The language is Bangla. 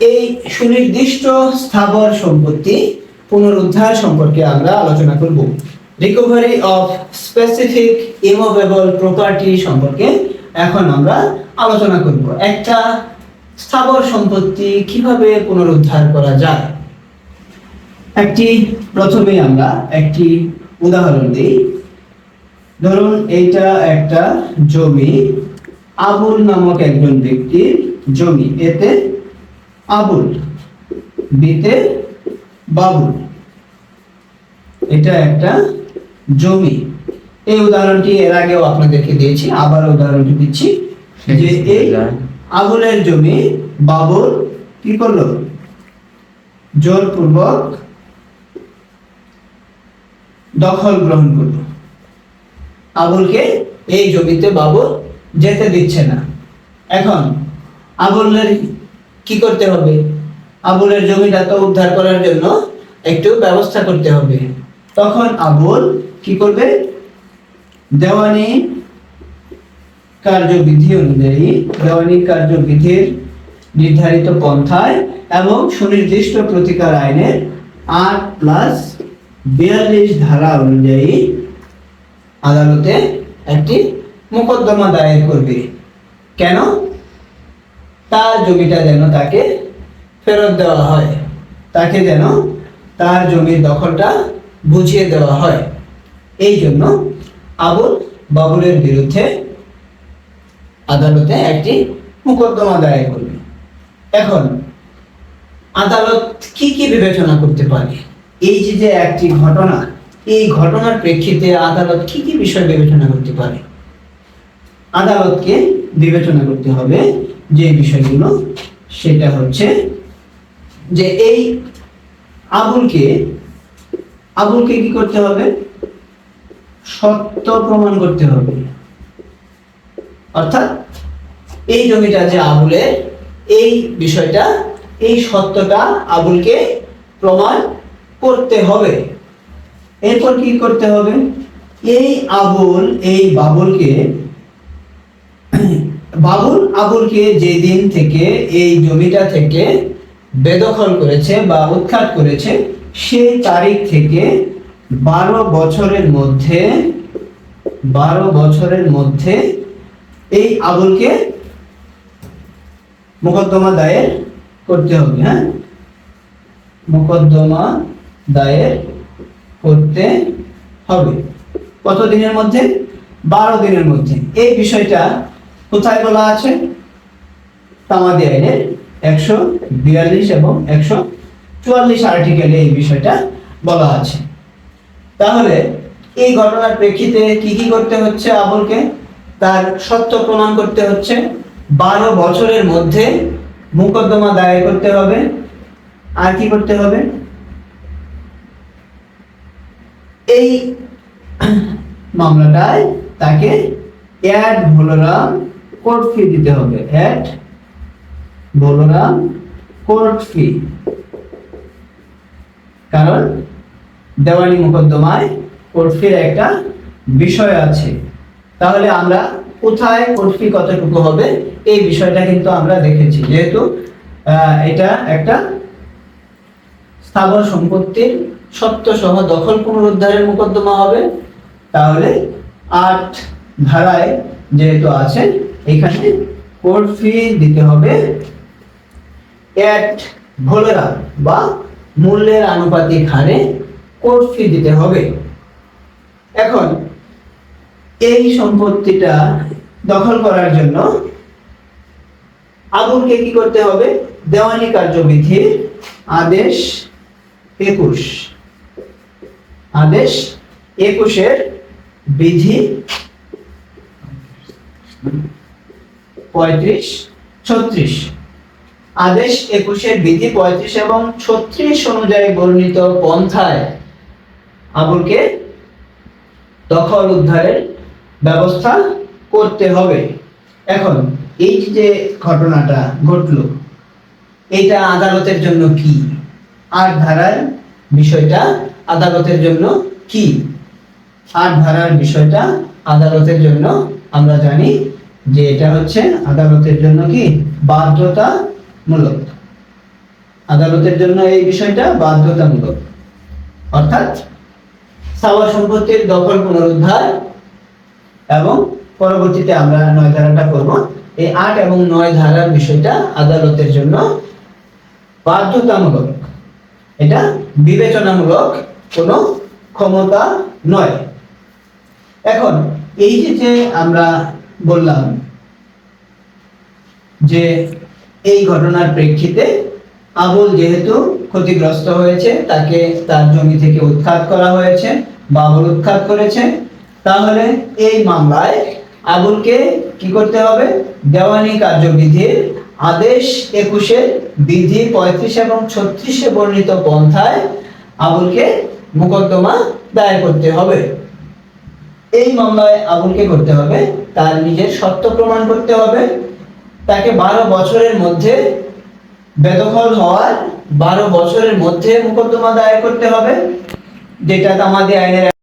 এই সুনির্দিষ্ট স্থাবর সম্পত্তি পুনরুদ্ধার সম্পর্কে আমরা আলোচনা করব। Recovery of specific immovable property সম্পর্কে এখন আমরা আলোচনা করব। একটা স্থাবর সম্পত্তি কীভাবে পুনরুদ্ধার করা যায়? একটি প্রথমে আমরা একটি উদাহরণ দিই। ধরুন এইটা একটা জমি, আবুল নামক একজন ব্যক্তির জমি। এতে আবুল বিতে বাবুল। এটা একটা জমি। এই উদাহরণটি এর আগেও আপনাদেরকে দিয়েছি আবার উদাহরণটি দিচ্ছি যে এই আবুলের জমি বাবুল কি করল? জোরপূর্বক দখল গ্রহণ করল। আবুলকে এই জমিতে বাবুল যেতে দিচ্ছে না। এখন আবুলের কি করতে হবে? আবুলের জমিটা তো উদ্ধার করার জন্য একটু ব্যবস্থা করতে হবে। তখন আবুল কি করবে? দেওয়ানি কার্যবিধি অনুযায়ী দেওয়ানি কার্যবিধির নির্ধারিত পন্থায় এবং সুনির্দিষ্ট প্রতিকার আইনের আট প্লাস বিয়াল্লিশ ধারা অনুযায়ী আদালতে একটি মোকদ্দমা দায়ের করবে। কেন? তার জমিটা যেন তাকে ফেরত দেওয়া হয়। তাকে যেন তার জমির দখলটা বুঝিয়ে দেওয়া হয়। এই জন্য আবুল বাবুলের বিরুদ্ধে আদালতে একটি মোকদ্দমা দায়ের করবে। এখন আদালত কি কি বিবেচনা করতে পারে? এই যে যে একটি ঘটনা, এই ঘটনার প্রেক্ষিতে আদালত কি কি বিষয় বিবেচনা করতে পারে? আদালতকে বিবেচনা করতে হবে যে বিষয়গুলো, সেটা হচ্ছে যে এই আবুলকে আবুলকে কি করতে হবে? সত্য প্রমাণ করতে হবে। অর্থাৎ এই জমিটা যে আবুলের, এই বিষয়টা, এই সত্যটা আবুলকে প্রমাণ করতে হবে। এরপর কি করতে হবে? এই আবুল, এই বাবুলকে বাবুল আবুলকে যেদিন থেকে এই জমিটা থেকে বেদখল করেছে বা উৎখাত করেছে, সেই তারিখ থেকে বারো বছরের মধ্যে, বারো বছরের মধ্যে এই আবুলকে মোকদ্দমা দায়ের করতে হবে হ্যাঁ? মোকদ্দমা দায়ের করতে হবে। কত দিনের মধ্যে? বারো দিনের মধ্যে। এই বিষয়টা কোথায় বলা আছে? তামাদি আইনের একশো বিয়াল্লিশ এবং একশো চুয়াল্লিশ আর্টিকেলে এই বিষয়টা বলা আছে। তাহলে এই ঘটনার প্রেক্ষিতে কি কি করতে হচ্ছে আবুলকে? তার সত্য প্রমাণ করতে হচ্ছে। বারো বছরের মধ্যে মোকদ্দমা দায়ের করতে হবে। আর কি করতে হবে? এই মামলাটায় তাকে অ্যাড ভোলোরাম কোর্ট ফি দিতে হবে? অ্যাড ভোলোরাম কোর্ট ফি কারণ দেওয়ানি মোকদ্দমায় কোর্ট ফির একটা বিষয় আছে। তাহলে আমরা কোথায় কোর্ট ফি কতটুকু হবে, এই বিষয়টা কিন্তু আমরা দেখেছি। যেহেতু এটা একটা স্থাবর সম্পত্তির সহ দখল পুনরুদ্ধারের মোকদ্দমা হবে। তাহলে আট ধারায় যেহেতু আছে এখানে কোর্ট ফি দিতে হবে এট ভোলেরা বা মূল্যের আনুপাতিক হারে কোর্ট ফি দিতে হবে। এখন এই সম্পত্তিটা দখল করার জন্য আবুলকে কি করতে হবে? দেওয়ানি কার্যবিধির আদেশ একুশ। আদেশ একুশের বিধি পঁয়ত্রিশ, ছত্রিশ। আদেশ একুশের বিধি পঁয়ত্রিশ এবং ছত্রিশ অনুযায়ী বর্ণিত পন্থায় আবুলকে দখল উদ্ধারের ব্যবস্থা করতে হবে। এখন, এই যে ঘটনাটা ঘটলো, এটা আদালতের জন্য কি? আট ধারার বিষয়টা আদালতের জন্য কি? আট ধারার বিষয়টা আদালতের জন্য আমরা জানি যে এটা হচ্ছে আদালতের জন্য কি বাধ্যতামূলক। আদালতের জন্য এই বিষয়টা বাধ্যতামূলক। অর্থাৎ সাওয়া সম্পত্তির দখল পুনরুদ্ধার এবং পরবর্তীতে আমরা নয় ধারাটা করব। এই আট এবং নয় ধারার বিষয়টা আদালতের জন্য বাধ্যতামূলক। এটা বিবেচনামূলক কোনো ক্ষমতা নয়। এখন এই যে যে আমরা বললাম যে এই ঘটনার প্রেক্ষিতে আবুল যেহেতু ক্ষতিগ্রস্ত হয়েছে, তাকে তার জমি থেকে উৎখাত করা হয়েছে, বাবুল উৎখাত করেছে, তাহলে এই মামলায় আবুলকে কি করতে হবে? দেওয়ানি কার্যবিধির আদেশ একুশের বিধি পঁয়ত্রিশ এবং ছত্রিশে বর্ণিত পন্থায় আবুলকে মোকদ্দমা দায়ের করতে হবে। এই মামলায় আবুলকে করতে হবে, তার নিজের সত্য প্রমাণ করতে হবে তাকে বারো বছরের মধ্যে বেদখল হওয়ার বারো বছরের মধ্যে মোকদ্দমা দায়ের করতে হবে, যেটা আমাদের আইনের